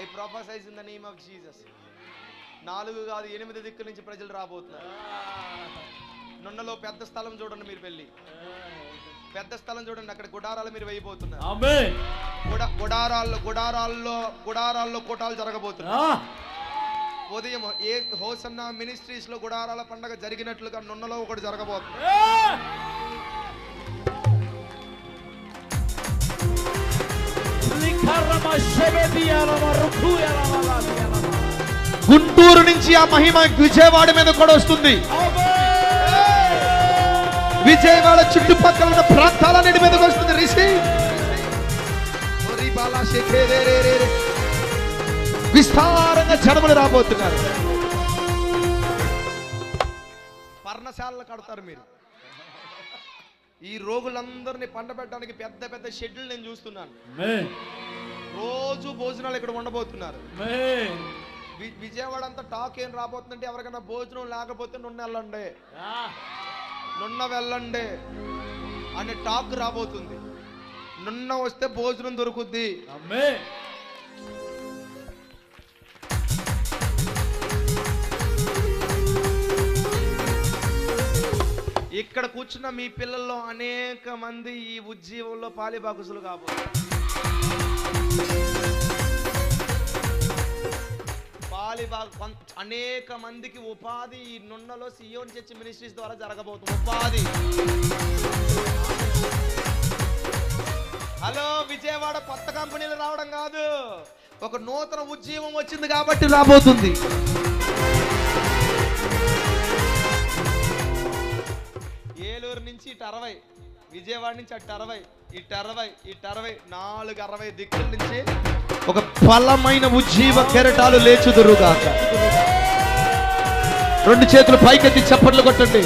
I prophesize in the name of Jesus నాలుగు కాదు ఎనిమిది దిక్కుల నుంచి ప్రజలు రాబోతున్నారు. నున్నలో పెద్ద స్థలం చూడండి మీరు వెళ్ళి పెద్ద స్థలం చూడండి అక్కడ గుడారాలు మీరు వేయబోతున్నారు. గుడారాల్లో గుడారాల్లో గుడారాల్లో కూటాలు జరగబోతున్నాయి ఉదయం ఏ హోసన్న మినిస్ట్రీస్లో గుడారాల పండగ జరిగినట్లుగా నున్నలో ఒకటి జరగబోతుంది. గుంటూరు నుంచి ఆ మహిమ విజయవాడ మీద కూడా వస్తుంది. విజయవాడ చుట్టుపక్కల ఉన్న ప్రాంతాలన్నిటి మీదకి వస్తుంది. రిషి. విస్తారంగా జనములు రాబోతున్నారు. పర్ణశాలలు కడతారు మీరు. ఈ రోగులందరినీ పండబెట్టడానికి పెద్ద పెద్ద షెడ్యూల్ నేను చూస్తున్నాను. రోజు భోజనాలు ఇక్కడ ఉండబోతున్నారు. విజయవాడ అంతా టాక్ ఏం రాబోతుందంటే ఎవరికైనా భోజనం లేకపోతే నున్న వెళ్ళండి నున్న వెళ్ళండి అనే టాక్ రాబోతుంది. నున్న వస్తే భోజనం దొరుకుద్ది. ఆమేన్ ఇక్కడ కూర్చున్న మీ పిల్లల్లో అనేక మంది ఈ ఉద్యోగంలో పాలిబాకుసులు కాబోతున్నారు. పాలిబా అనేక మందికి ఉపాధి ఈ నున్నలో సియోన్ చర్చి మినిస్ట్రీస్ ద్వారా జరగబోతుంది. ఉపాధి. హలో విజయవాడ కొత్త కంపెనీలు రావడం కాదు. ఒక నూతన ఉద్యమం వచ్చింది కాబట్టి రాబోతుంది. ఏలూరు నుంచి ఇటు అరవై. విజయవాడ నుంచి అటు అరవై ఇటు అరవై ఇటు అరవై నాలుగు అరవై దిక్కుల నుంచి ఒక బలమైన ఉజ్జీవ కెరటాలు లేచుదురుగాక. రెండు చేతులు పైకెత్తి చప్పట్లు కొట్టండి.